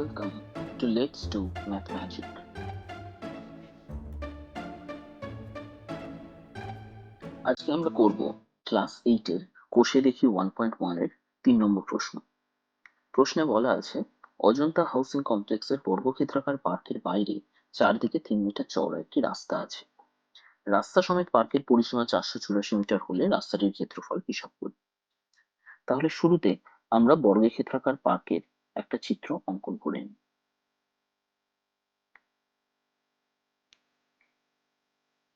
Welcome to Let's Do Math Magic. আজকে আমরা করব ক্লাস এইটের কোষে দেখি ওয়ান পয়েন্ট ওয়ানের তিন নম্বর প্রশ্ন। প্রশ্নে বলা আছে, অজন্তা হাউসিং কমপ্লেক্সের বর্গক্ষেত্রাকার পার্কের বাইরে চারদিকে তিন মিটার চওড়া একটি রাস্তা আছে। রাস্তা সমেত পার্কের পরিসীমা চারশো চুরাশি মিটার হলে রাস্তাটির ক্ষেত্রফল হিসাব করি। তাহলে শুরুতে আমরা বর্গক্ষেত্রাকার পার্কের একটা চিত্র অঙ্কন করে নিই।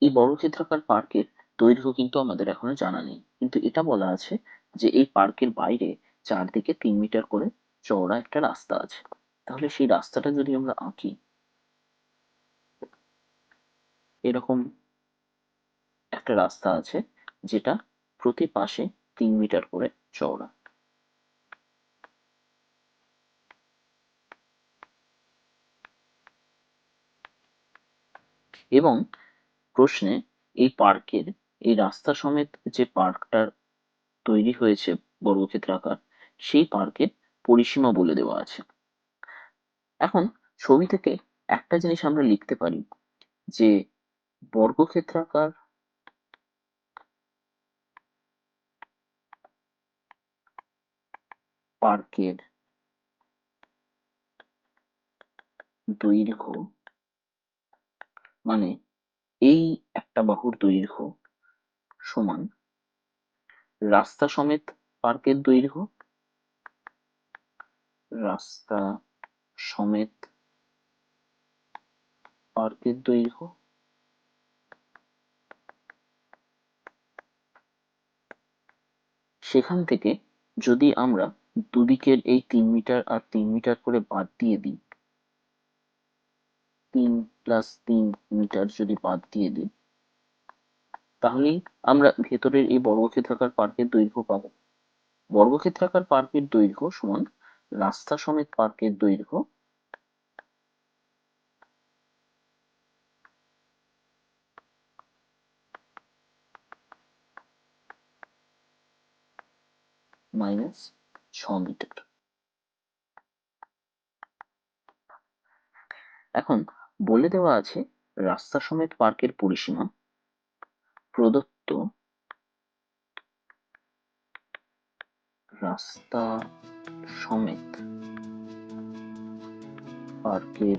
এই বর্গক্ষেত্রাকার পার্কের দৈর্ঘ্য কিন্তু আমাদের এখনও জানা নেই। কিন্তু এটা বলা আছে যে এই পার্কের বাইরে চারদিকে তিন মিটার করে চওড়া একটা রাস্তা আছে। তাহলে সেই রাস্তাটা যদি আমরা আঁকি, এরকম একটা রাস্তা আছে যেটা প্রতি পাশে তিন মিটার করে চওড়া। এবং প্রশ্নে এই পার্কের, এই রাস্তা সমেত যে পার্কটা তৈরি হয়েছে বর্গক্ষেত্রাকার, সেই পার্কের পরিসীমা বলে দেওয়া আছে। এখন ছবি থেকে একটা জিনিস আমরা লিখতে পারি যে বর্গক্ষেত্রাকার পার্কের দৈর্ঘ্য মানে এই একটা বাহুর দৈর্ঘ্য সমান রাস্তা সমেত পার্কের দৈর্ঘ্য, রাস্তা সমেত পার্কের দৈর্ঘ্য, সেখান থেকে যদি আমরা দুদিকের এই তিন মিটার আর তিন মিটার করে বাদ দিয়ে দিই তিন প্লাস তিন মিটার যদি বাদ দিয়ে দিই, তাহলেই আমরা ভেতরের এই বর্গক্ষেত্রাকার পার্কের দৈর্ঘ্য পাবো। বর্গক্ষেত্রাকার পার্কের দৈর্ঘ্য সমান রাস্তা সমেত পার্কের দৈর্ঘ্য মাইনাস ছ মিটার। এখন বলে দেওয়া আছে, রাস্তা সমেত পার্কের পরিসীমা, প্রদত্ত রাস্তা সমেত পার্কের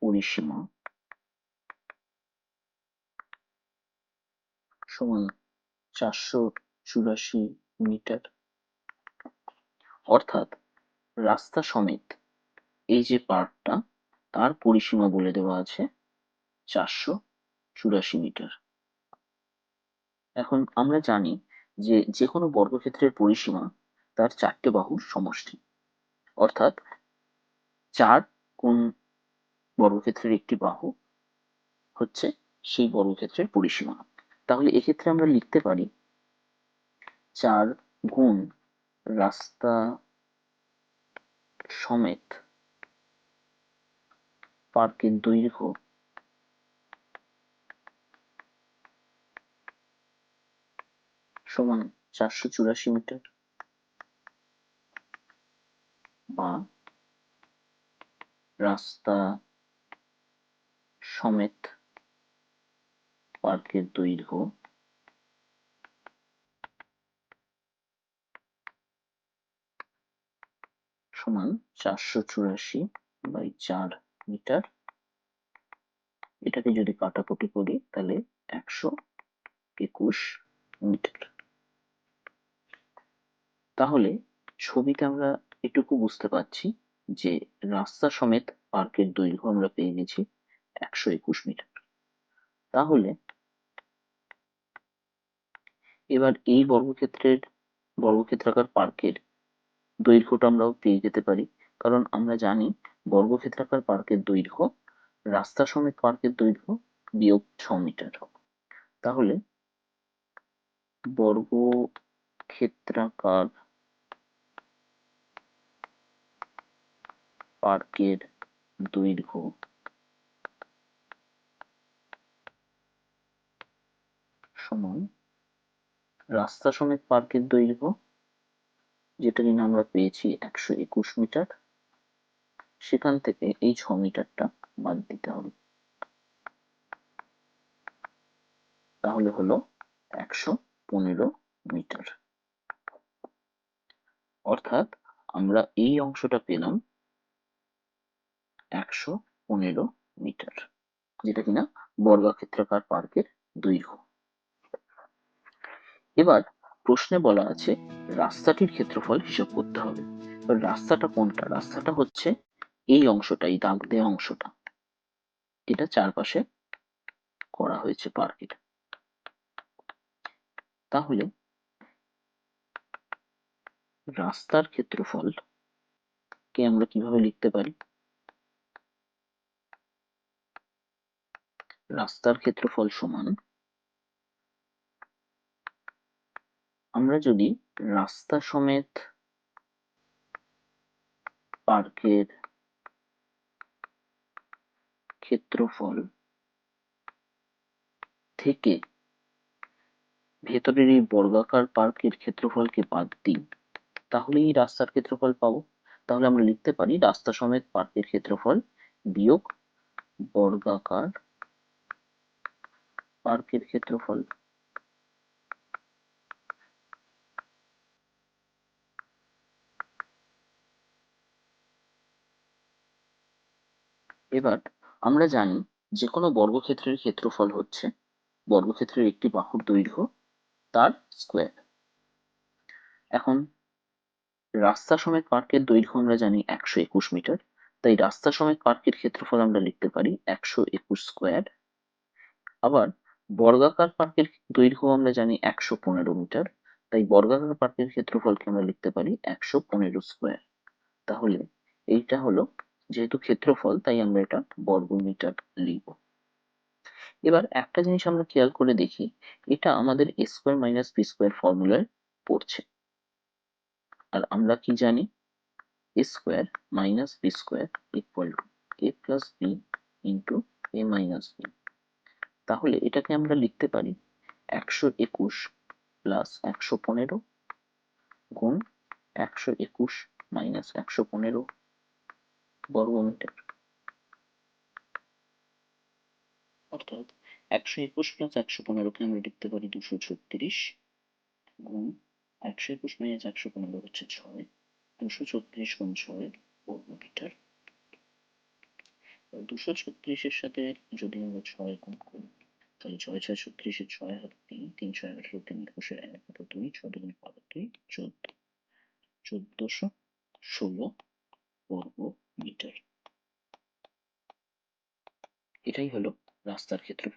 পরিসীমা সমান চারশো চুরাশি মিটার। অর্থাৎ রাস্তা সমেত এই যে পার্কটা তার পরিসীমা বলে দেওয়া আছে চারশো চুরাশি মিটার। এখন আমরা জানি যে যে কোনো বর্গক্ষেত্রের পরিসীমা তার চারটে বাহুর সমষ্টি। অর্থাৎ চার কোন বর্গক্ষেত্রের একটি বাহু হচ্ছে সেই বর্গক্ষেত্রের পরিসীমা। তাহলে এক্ষেত্রে আমরা লিখতে পারি চার গুণ রাস্তা সমেত পার্কের দৈর্ঘ্য সমান চারশো চুরাশি মিটার। বা রাস্তা সমেত পার্কের দৈর্ঘ্য সমান চারশো চুরাশি বাই চার। মিটার। এটাকে যদি কাটাকুটি করি, তাহলে একশো একুশ মিটার। তাহলে ছবিতে আমরা এটুকু বুঝতে পারছি যে রাস্তা সমেত পার্কের দৈর্ঘ্য আমরা পেয়ে গেছি একশো একুশ মিটার। তাহলে এবার এই বর্গক্ষেত্রের, বর্গক্ষেত্রাকার পার্কের দৈর্ঘ্যটা আমরাও পেয়ে যেতে পারি। কারণ আমরা জানি বর্গক্ষেত্রাকার পার্কের দৈর্ঘ্য, রাস্তা সমেত পার্কের দৈর্ঘ্য বিয়োগ ছ মিটার তাহলে বর্গক্ষেত্রাকার পার্কের দৈর্ঘ্য সমান রাস্তা সমেত পার্কের দৈর্ঘ্য, যেটা কিনা আমরা পেয়েছি একশো একুশ মিটার। সেখান থেকে এই ছ মিটারটা বাদ দিতে হবে। তাহলে হলো একশো পনেরো মিটার। অর্থাৎ আমরা এই অংশটা পেলাম একশো পনেরো মিটার, যেটা কিনা বর্গাক্ষেত্রাকার পার্কের দৈর্ঘ্য। এবার প্রশ্নে বলা আছে, রাস্তাটির ক্ষেত্রফল হিসাব করতে হবে। রাস্তাটা কোনটা? রাস্তাটা হচ্ছে এই অংশটা, এই দাগ দেওয়া অংশটা। এটা চারপাশে করা হয়েছে পার্কের তাহলে রাস্তার ক্ষেত্রফল কে আমরা কীভাবে লিখতে পারি? রাস্তার ক্ষেত্রফল সমান আমরা যদি রাস্তা সমেত পার্কের ক্ষেত্রফল থেকে ভেতরের এই বর্গাকার পার্কের ক্ষেত্রফলকে বাদ দিই তাহলে এই রাস্তার ক্ষেত্রফল পাবো। তাহলে আমরা লিখতে পারি রাস্তা সমেত পার্কের ক্ষেত্রফল বিয়োগ বর্গাকার পার্কের ক্ষেত্রফল। এবার আমরা জানি যে কোনো বর্গক্ষেত্রের ক্ষেত্রফল হচ্ছে বর্গক্ষেত্রের একটি বাহুর দৈর্ঘ্য তার স্কোয়ার এখন রাস্তা সমেত পার্কের দৈর্ঘ্য আমরা জানি একশো একুশ মিটার, তাই রাস্তা সমেত পার্কের ক্ষেত্রফল আমরা লিখতে পারি একশো একুশ স্কোয়ার আবার বর্গাকার পার্কের দৈর্ঘ্য আমরা জানি একশো পনেরো মিটার, তাই বর্গাকার পার্কের ক্ষেত্রফলকে আমরা লিখতে পারি একশো পনেরো স্কোয়ার তাহলে এইটা হলো যেহেতু ক্ষেত্রফল, তাই আমরা এটা বর্গ মিটার লিখব। এবার একটা জিনিস আমরা খেয়াল করে দেখি, এটা আমাদের A square minus B square ফর্মুলায় পড়ছে। আর আমরা কি জানি? A square minus B square equal to A plus B into A minus B তাহলে এটাকে আমরা লিখতে পারি একশো একুশ প্লাস একশো পনেরো গুণ একশো একুশ মাইনাস একশো পনেরো। বর্গমিটার। অর্থাৎ একশো একুশ প্লাস একশো পনেরোকে আমরা লিখতে পারি দুশো ছত্রিশ গুণ একশো একুশ মাইনাস একশো পনেরো হচ্ছে ছয়, দুশো ছত্রিশ গুণ ছয় বর্গমিটার। দুশো ছত্রিশের সাথে যদি আমরা ছয় গুণ করি, তাহলে ছয় ছয় ছত্রিশের ছয় হাত তিন তিন ছয় আঠারো, তিন একুশের এক হাতে দুই, ছয় দুগুণ বারো দুই, চোদ্দ। চোদ্দশো ষোলো বর্গ মিটার এটাই হলো রাস্তার আমাদের